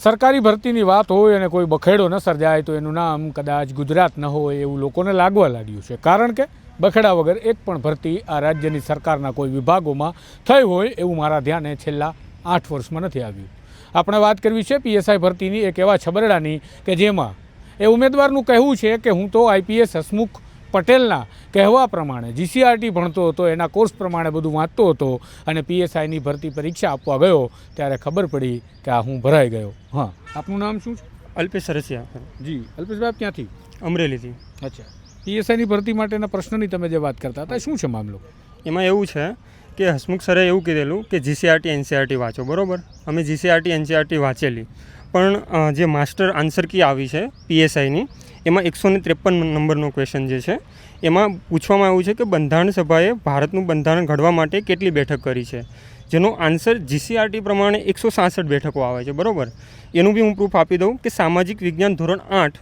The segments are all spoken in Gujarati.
સરકારી ભરતીની વાત હોય અને કોઈ બખેડો ન સર્જાય તો એનું નામ કદાચ ગુજરાત ન હોય એવું લોકોને લાગવા લાગ્યું છે. કારણ કે બખેડા વગર એક પણ ભરતી આ રાજ્યની સરકારના કોઈ વિભાગોમાં થઈ હોય એવું મારા ધ્યાને છેલ્લા આઠ વર્ષમાં નથી આવ્યું. આપણે વાત કરવી છે પીએસઆઈ ભરતીની એક એવા છબરડાની કે જેમાં એ ઉમેદવારનું કહેવું છે કે હું તો આઈપીએસ હસમુખ પટેલના કહેવા પ્રમાણે જીસીઆરટી ભણતો હતો એના કોર્સ પ્રમાણે બધું વાંચતો હતો અને પીએસઆઈની ભરતી પરીક્ષા આપવા ગયો ત્યારે ખબર પડી કે આ હું ભરાઈ ગયો. હા આપનું નામ શું છે? અલ્પેશ સરસિયા. જી અલ્પેશ સાહેબ ક્યાંથી? અમરેલીથી. અચ્છા. પીએસઆઈની ભરતી માટેના પ્રશ્નની તમે જે વાત કરતા હતા શું છે મામલો? એમાં એવું છે કે હસમુખ સરે એવું કીધેલું કે જીસીઆરટી એનસીઆરટી વાંચો બરોબર? અમે જીસીઆરટી એનસીઆરટી વાંચેલી. પણ જે માસ્ટર આન્સર કી આવી છે પીએસઆઈની એમાં એકસો ને ત્રેપન નંબરનો ક્વેશ્ચન જે છે, એમાં પૂછવામાં આવ્યું છે કે બંધારણ સભાએ ભારતનું બંધારણ ઘડવા માટે કેટલી બેઠક કરી છે? જેનો આન્સર જીસીઆરટી પ્રમાણે એકસો સાસઠ બેઠકો આવે છે, બરાબર? એનું બી હું પ્રૂફ આપી દઉં કે સામાજિક વિજ્ઞાન ધોરણ આઠ,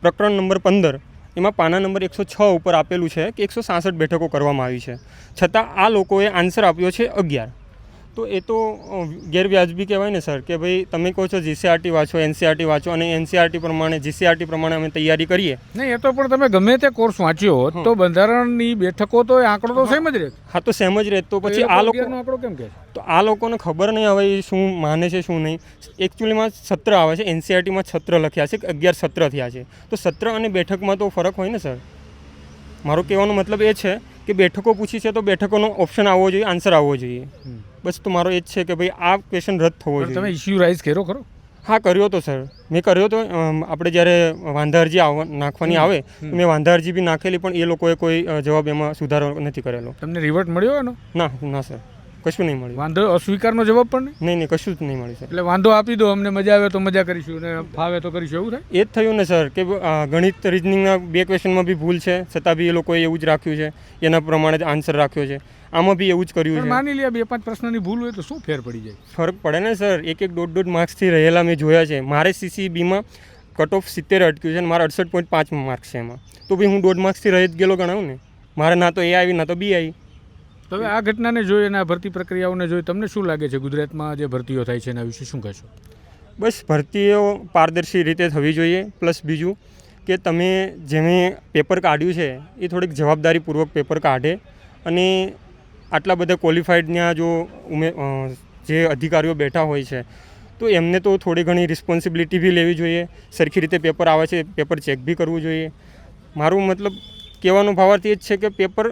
પ્રકરણ નંબર પંદર, એમાં પાના નંબર એકસો છ ઉપર આપેલું છે કે એકસો સાસઠ બેઠકો કરવામાં આવી છે. છતાં આ લોકોએ આન્સર આપ્યો છે અગિયાર. તો એ તો ગેરવ્યાજબી કહેવાય ને સર કે ભાઈ તમે કહો છો જીસીઆરટી વાંચો એનસીઆરટી વાંચો અને એનસીઆરટી પ્રમાણે જીસીઆરટી પ્રમાણે અમે તૈયારી કરીએ. નહીં એ તો પણ તમે ગમે તે કોર્સ વાંચ્યો હોત તો બંધારણની બેઠકો તો આંકડો તો સેમ જ રહે હા તો સેમ જ રહે તો પછી આ લોકો આંકડો કેમ કે તો આ લોકોને ખબર નહીં હવે શું માને છે શું નહીં. એકચ્યુઅલીમાં સત્ર આવે છે એનસીઆરટીમાં છત્ર લખ્યા છે કે અગિયાર સત્ર થયા છે. તો સત્ર અને બેઠકમાં તો ફરક હોય ને સર? મારો કહેવાનો મતલબ એ છે કે બેઠકો પૂછી છે તો બેઠકોનો ઓપ્શન આવવો જોઈએ આન્સર આવવો જોઈએ. બસ તો મારો એ જ છે કે ભાઈ આ ક્વેશ્ચન રદ થવો જોઈએ. તમે ઇસ્યુ રાઇઝ કર્યો ખરો? હા કર્યો તો સર મેં કર્યો તો આપણે જ્યારે વાંધા અરજી આવ નાખવાની આવે તો મેં વાંધા અરજી બી નાખેલી પણ એ લોકોએ કોઈ જવાબ એમાં સુધારો નથી કરેલો. તમને રિવર્ટ મળ્યો એનો ના ના સર કશું નહીં મળ્યું. વાંધો અસ્વીકારનો જવાબ પણ નહીં? નહીં કશું જ નહીં મળ્યું સર. એટલે વાંધો આપી દો અમને મજા આવે તો મજા કરીશું ને ફાવે તો કરીશું એવું થાય? એ જ થયું ને સર કે ગણિત રિઝનિંગના બે ક્વેશ્ચનમાં બી ભૂલ છે છતાં બી એ લોકોએ એવું જ રાખ્યું છે એના પ્રમાણે જ આન્સર રાખ્યો છે. આમાં બી એવું જ કર્યું છે. માની લે બે પાંચ પ્રશ્નની ભૂલ હોય તો શું ફેર પડી જાય? ફરક પડે ને સર. એક એક દોઢ દોઢ માર્ક્સથી રહેલા મેં જોયા છે. મારે સીસીબીમાં કટ ઓફ સિત્તેર અટક્યું છે અને મારા અડસઠ પોઈન્ટ પાંચ માર્ક્સ છે એમાં. તો બી હું દોઢ માર્ક્સથી રહી જ ગયેલો ગણાવું ને? મારે ના તો એ આવી ના તો બી આવી. તો હવે આ ઘટનાને જોઈ અને આ ભરતી પ્રક્રિયાઓને જોઈ તમને શું લાગે છે? ગુજરાતમાં જે ભરતીઓ થાય છે એના વિશે શું કહેશો? બસ, ભરતીઓ પારદર્શી રીતે થવી જોઈએ. પ્લસ બીજું કે તમે જેમે પેપર કાઢ્યું છે, એ થોડીક જવાબદારીપૂર્વક પેપર કાઢે અને આટલા બધા ક્વોલિફાઈડના જો ઉમે જે અધિકારીઓ બેઠા હોય છે, તો એમને તો થોડી ઘણી રિસ્પોન્સિબિલિટી બી લેવી જોઈએ. સરખી રીતે પેપર આવે છે, પેપર ચેક બી કરવું જોઈએ. મારું મતલબ કહેવાનો ભાવાર્થ એ જ છે કે પેપર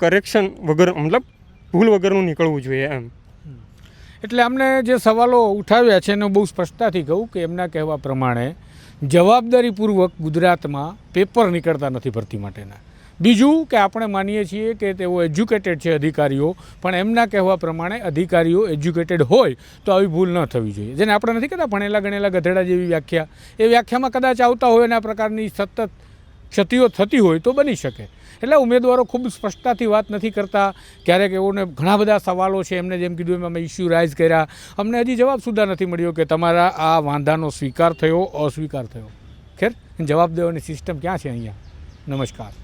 કરેક્શન વગર, મતલબ ભૂલ વગરનું નીકળવું જોઈએ એમ. એટલે અમને જે સવાલો ઉઠાવ્યા છે એનો બહુ સ્પષ્ટતાથી કહું કે એમના કહેવા પ્રમાણે જવાબદારીપૂર્વક ગુજરાતમાં પેપર નીકળતા નથી ભરતી માટેના. બીજું કે આપણે માનીએ છીએ કે તેઓ એજ્યુકેટેડ છે અધિકારીઓ, પણ એમના કહેવા પ્રમાણે અધિકારીઓ એજ્યુકેટેડ હોય તો આવી ભૂલ ન થવી જોઈએ. જેને આપણે નથી કહેતા ભણેલા ગણેલા ગધેડા જેવી વ્યાખ્યા. એ વ્યાખ્યામાં કદાચ આવતા હોય અને આ પ્રકારની સતત ક્ષતિઓ થતી હોય તો બની શકે. એટલે ઉમેદવારો ખૂબ સ્પષ્ટતાથી વાત નથી કરતા. ક્યારેક એઓને ઘણા બધા સવાલો છે. એમને જેમ કીધું એમ અમે ઇસ્યુ રાઇઝ કર્યા. અમને હજી જવાબ સુધા નથી મળ્યો કે તમારા આ વાંધાનો સ્વીકાર થયો, અસ્વીકાર થયો. ખેર, જવાબ દેવાની સિસ્ટમ ક્યાં છે અહીંયા? નમસ્કાર.